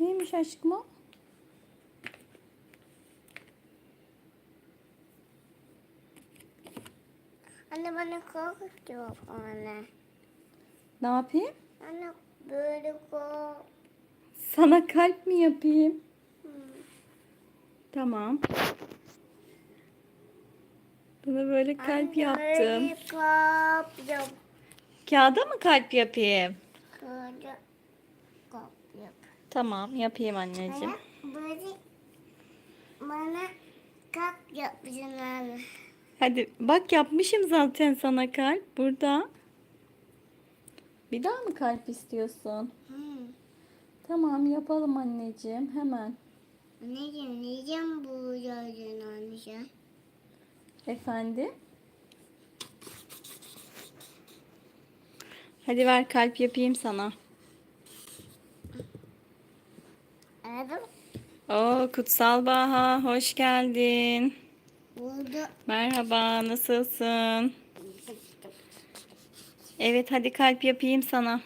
Neymiş aşkım o? Anne bana korkutuyor anne. Ne yapayım? Anne böyle kork. Sana kalp mi yapayım? Tamam. Bana böyle kalp yaptım. Böyle kalp yap. Kağıda mı kalp yapayım? Tamam yapayım anneciğim. Bana böyle bana kalp yapacaksın anne. Hadi bak yapmışım zaten sana kalp burada. Bir daha mı kalp istiyorsun? Hmm. Tamam yapalım anneciğim hemen. Anneciğim neyeceğim bu yazdın anneciğim? Efendim? Hadi ver kalp yapayım sana. Evet. Oo Kutsal Baha hoş geldin. Burada Merhaba nasılsın? Evet hadi kalp yapayım sana.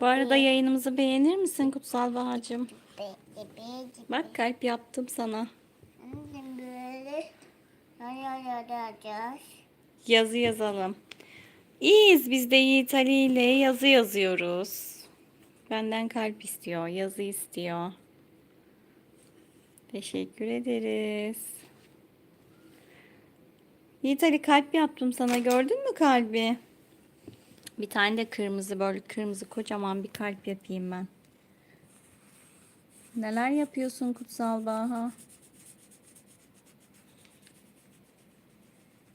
Bu arada yayınımızı beğenir misin Kutsal Bahacığım? Bak kalp yaptım sana. Yazı yazalım. İyiyiz biz de Yiğit Ali ile yazı yazıyoruz. Benden kalp istiyor, yazı istiyor. Teşekkür ederiz. Yiğit Ali kalp yaptım sana. Gördün mü kalbi? Bir tane de kırmızı böyle kırmızı kocaman bir kalp yapayım ben. Neler yapıyorsun Kutsal Baha?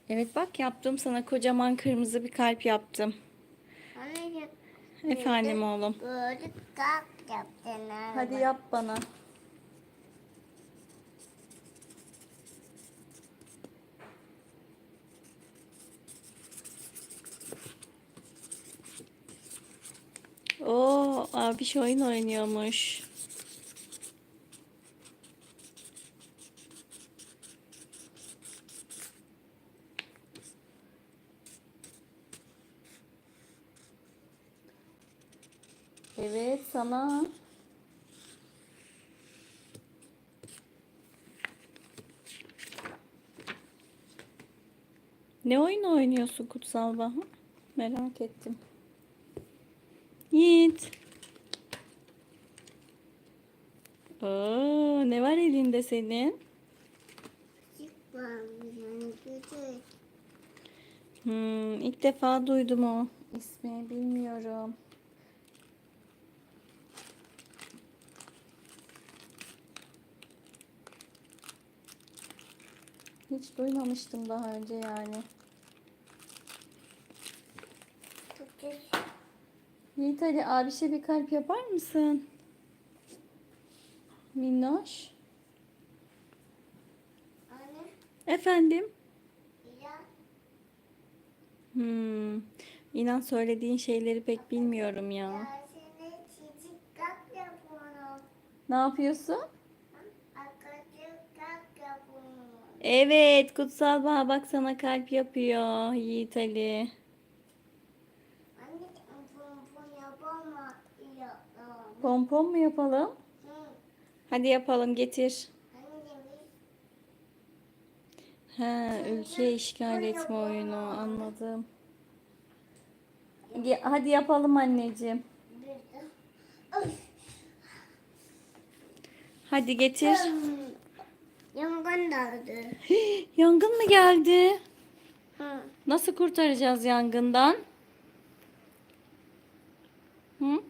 Evet bak yaptım sana kocaman kırmızı bir kalp yaptım. Anneciğim Efendim oğlum. böyle kalp yaptın. Hadi yap bana. Oo, abi oyun oynuyormuş. Evet sana. Ne oyun oynuyorsun Kutsal Baha? Merak ettim. Yiğit. Oo, ne var elinde senin? Hmm, ilk defa duydum o ismi. Bilmiyorum. Hiç duymamıştım daha önce yani. Yiğit Ali abişe bir kalp yapar mısın? Minnoş. Anne Efendim? ya Hmm. İnan söylediğin şeyleri pek bilmiyorum ya. dersine çiçek kalp yapalım. Ne yapıyorsun? Akıcı kalp yapalım. Evet, Kutsal Bağ bak sana kalp yapıyor Yiğit Ali. Pompon mu yapalım? Hı. Hadi yapalım getir. Ha, ülke işgal etme oyunu anladım. Hadi yapalım anneciğim. Hadi getir. Yangın daldı. Yangın mı geldi? Hı. Nasıl kurtaracağız yangından? Hı?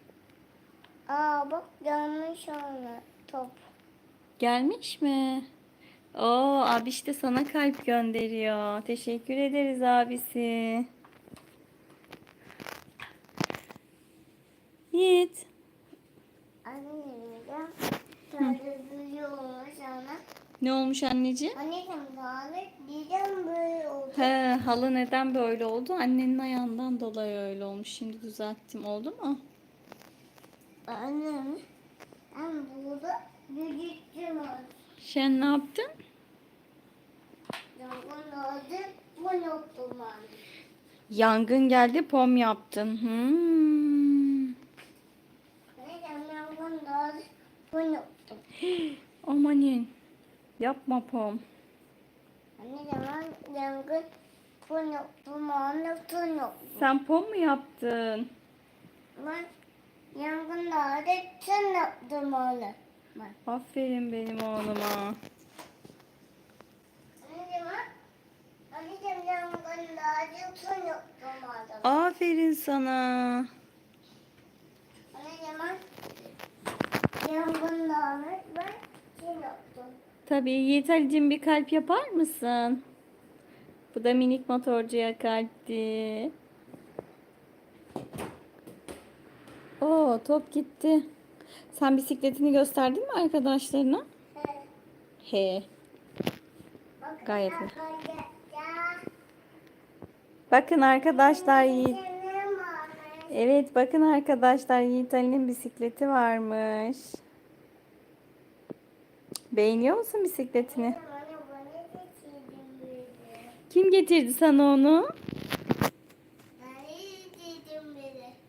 Aa bak gelmiş ona top. Gelmiş mi? Oo, abi işte sana kalp gönderiyor. Teşekkür ederiz abisi. Yiğit. Anneciğim böyle büyüyormuş ona. Ne olmuş anneciğim? Anneciğim dağınık neden böyle oldu? He, halı neden böyle oldu? Annenin ayağından dolayı öyle olmuş. Şimdi düzelttim. Oldu mu? Annem ben burada büyüttüm. Sen ne yaptın? Yangın oldu. Pom yaptım ben. Yangın geldi pom yaptın. Hmm. Annem yangın oldu. Pom yaptım. Amanin. Yapma Pom. Anneciğim ben yangın. Anne fırın yaptım. Sen Pom mu yaptın? Ben yangınlarda onu. Ben. Aferin benim oğluma. Aferin sana. Yangınlarda ben fırın yaptım. Tabii Yiğit Ali'cim bir kalp yapar mısın? Bu da minik motorcuya kalpti. Oo top gitti. Sen bisikletini gösterdin mi arkadaşlarına? He. Bakın Gayet iyi. Bakın arkadaşlar Yiğit. Evet bakın arkadaşlar Yiğit Ali'nin bisikleti varmış. Beğeniyor musun bisikletini? Kim getirdi sana onu?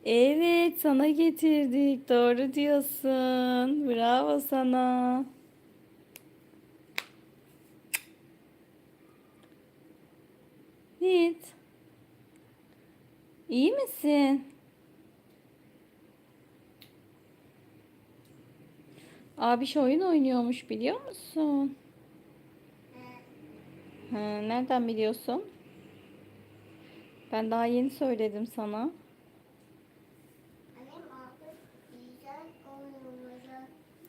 Evet sana getirdik. Doğru diyorsun. Bravo sana. Yiğit. İyi misin? Abiş oyun oynuyormuş biliyor musun? Ha, nereden biliyorsun? Ben daha yeni söyledim sana.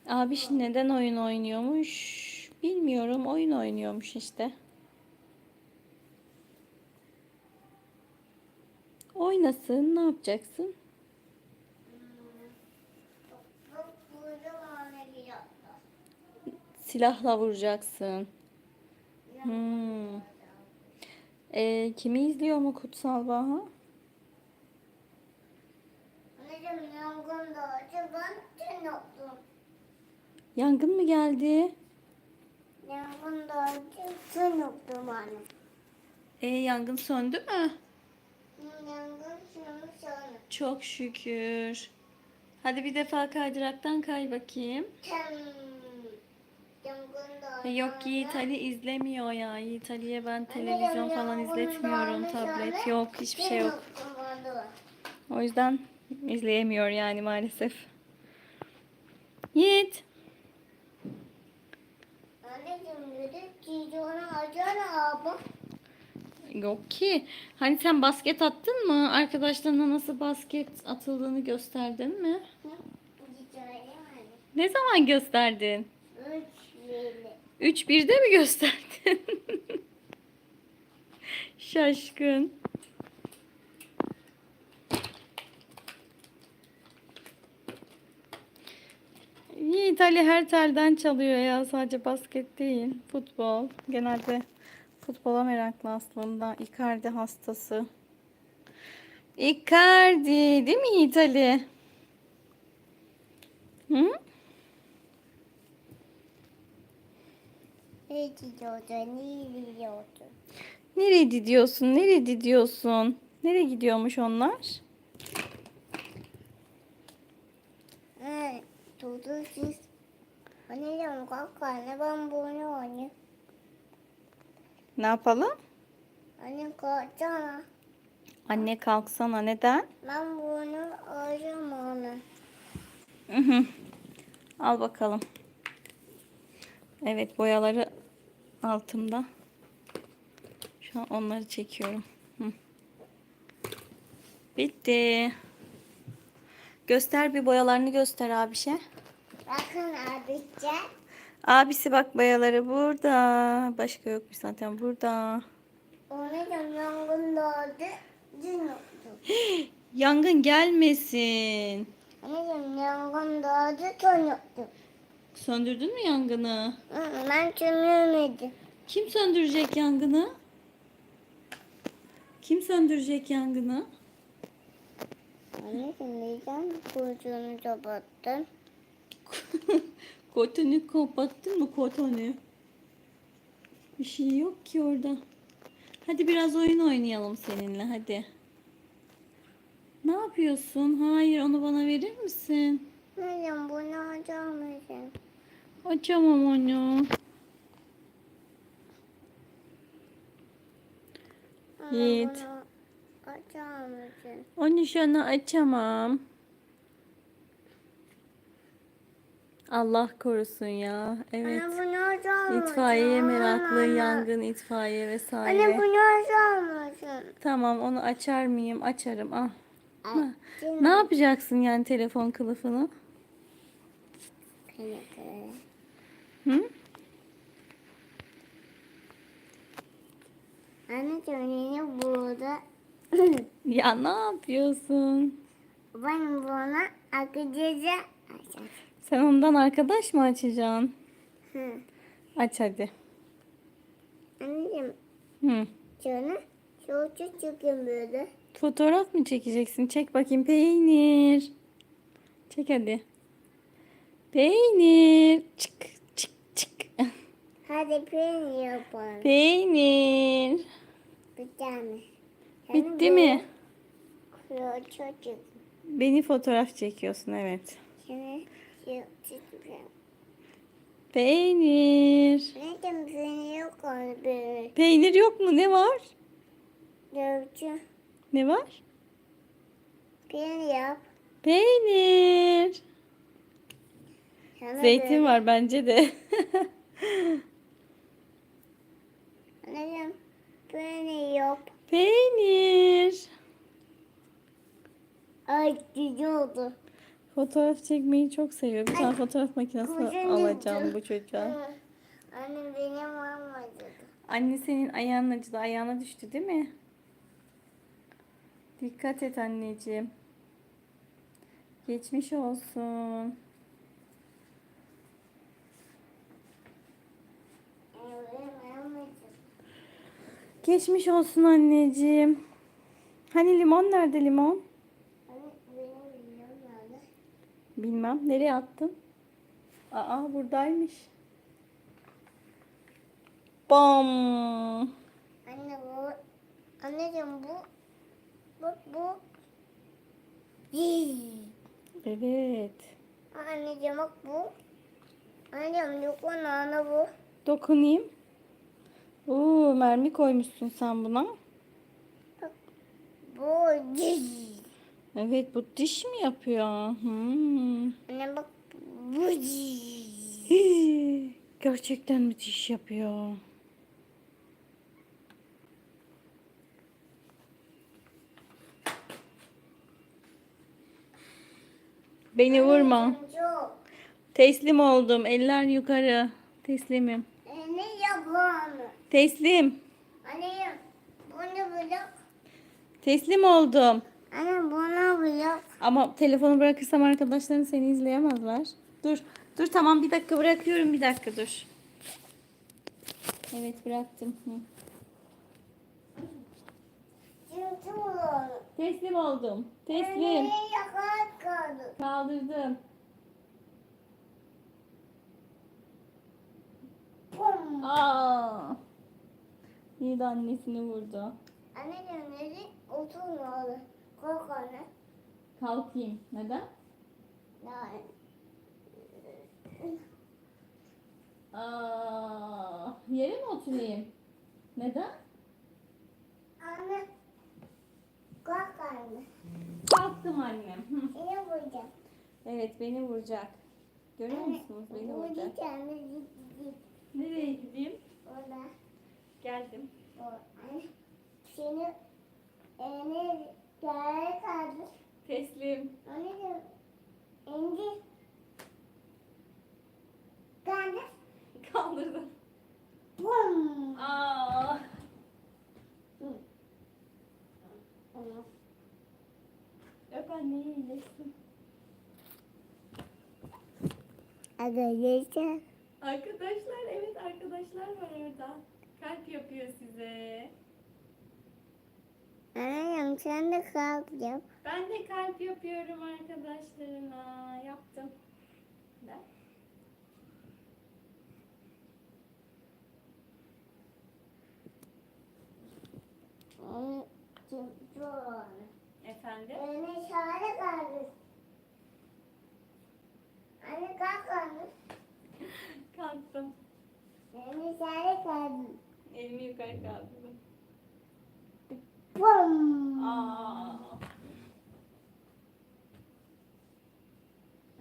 Abiş neden oyun oynuyormuş? Bilmiyorum. Oyun oynuyormuş işte. Oynasın. Ne yapacaksın? Bak burada bana gidiyor. Silahla vuracaksın. Hmm. Ee, kimi izliyor mu Kutsal Baha? Yangın mı geldi? Yangın doğdu sen anne. Ee, yangın söndü mü? Yangın sonra. Çok şükür. Hadi bir defa kaydıraktan kay bakayım. Tem. Yok Yiğit Ali izlemiyor ya. Yiğit Ali'ye ben televizyon falan izletmiyorum. Tablet yok. Hiçbir şey yok. O yüzden izleyemiyor yani maalesef. Yiğit. Yok ki. Hani sen basket attın mı? Arkadaşlarına nasıl basket atıldığını gösterdin mi? Ne zaman gösterdin? Üç yedi. 3-1'de mi gösterdin? Şaşkın. Yiğit Ali her telden çalıyor ya. Sadece basket değil. Futbol. Genelde futbola meraklı aslında. Icardi hastası. Icardi değil mi Yiğit Ali? Hı? Ne gidiyordu? Ne gidiyordu? Nereye gidiyorsun? Nereye gidiyorsun? Nereye gidiyormuş onlar? Dudu siz. Anneciğim kalk anne ben bunu oynayayım. Ne yapalım? Anne kalksana. Anne kalksana neden? Ben bunu alacağım onu. Al bakalım. Evet boyaları altımda. Şu an onları çekiyorum. Hı. Bitti. Göster bir boyalarını göster abişe. Bakın abice. Abisi bak boyaları burada. Başka yokmuş zaten burada. Anneciğim yangın doğdu. Dün yoktu. Yangın gelmesin. Anneciğim yangın doğdu. Dün yoktu. Söndürdün mü yangını? Ben çömemedim. Kim söndürecek yangını? Kim söndürecek yangını? Anneciğim neden kuyruğunu kapattın? kotonu kapattın mı kotonu? Bir şey yok ki orada. Hadi biraz oyun oynayalım seninle hadi. Ne yapıyorsun? Hayır onu bana verir misin? Anneciğim bunu alacağım? Açamam onu. Yiğit. Açamam. Onu şu an açamam. Allah korusun ya. Evet. Anne bunu açamam. İtfaiye meraklı, yangın, itfaiye vesaire. Anne bunu açamam. Tamam onu açar mıyım? Açarım. Ah. Ha. Ne yapacaksın yani telefon kılıfını? Evet. Hı? Anneciğim yine burada. Ya ne yapıyorsun? ben bunu akıcıca açacağım. Sen ondan arkadaş mı açacaksın? Hı. Aç hadi. Anneciğim Hı. şunu şu çıkın böyle. Fotoğraf mı çekeceksin? Çek bakayım peynir. Çek hadi. Peynir. Çık. Hadi peynir yapalım. Peynir. Bir tane. Bitti mi? Çocuk. Beni fotoğraf çekiyorsun evet. Peynir. Anneciğim peynir yok onu böyle. Peynir yok mu? Ne var? Dövücü. Ne var? Peynir yap. Peynir. Sana Zeytin böyle. var bence de. Anneciğim peynir yok. Peynir. Ay oldu. Fotoğraf çekmeyi çok seviyor. Bir tane fotoğraf makinesi kuzum alacağım bu çocuğa. Anne benim olmadı. Anne senin ayağın acıdı. Ayağına düştü değil mi? Dikkat et anneciğim. Geçmiş olsun. Benim olmadı. Geçmiş olsun anneciğim. Hani limon nerede limon? Bilmem. Nereye attın? Aa buradaymış. Bam. Anne bu. Anneciğim bu. Bak bu. Yii. Evet. Anneciğim bak bu. Anneciğim yok lan anne bu. Dokunayım. Mermi koymuşsun sen buna. Bu yii. Evet bu diş mi yapıyor? Hmm. Anne bak bu. Hii, Gerçekten mi diş yapıyor? Beni vurma. Teslim oldum. Eller yukarı. Teslimim. Teslim. Anneciğim bunu bırak. Teslim oldum. Anne bunu bırak. Ama telefonu bırakırsam arkadaşların seni izleyemezler. Dur. Dur tamam bir dakika bırakıyorum. Bir dakika dur. Evet bıraktım. Hı. Teslim oldum. Teslim. Anne. Kaldırdım. Pum. Aa. İyi de annesini vurdu. Anneciğim dedi oturmalı. Kalk anne. Kalkayım. Neden? Yani. Aa, yere mi oturayım? Neden? Anne. Kalk anne. Kalktım annem. Seni vuracağım. Evet beni vuracak. Görüyor musunuz? Beni vuracak. Vuracağım. Git git. Nereye gideyim? Orada. Geldim. O. Anne. Seni elini yere kaldır. Teslim. Anneciğim. İndir. Kaldır. Kaldırdım. Pum. Aa. Onu. Öp anneyi iyileşsin. Arkadaşlar. Arkadaşlar evet arkadaşlar var orada. Kalp yapıyor size. Anneciğim sen de kalk yap. Ben de kalp yapıyorum arkadaşlarına. Yaptım. Ben. Efendim? Beni şahane kaldır. Anne kalk anne. Kalktım. Beni şahane kaldır. Elimi yukarı kaldırdım. Bum. Aa.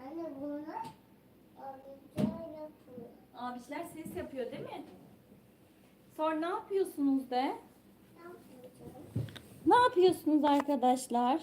Anne bunu abiler yapıyor. Abişler ses yapıyor değil mi? Sonra ne yapıyorsunuz de? Ne yapacağım? Ne yapıyorsunuz arkadaşlar?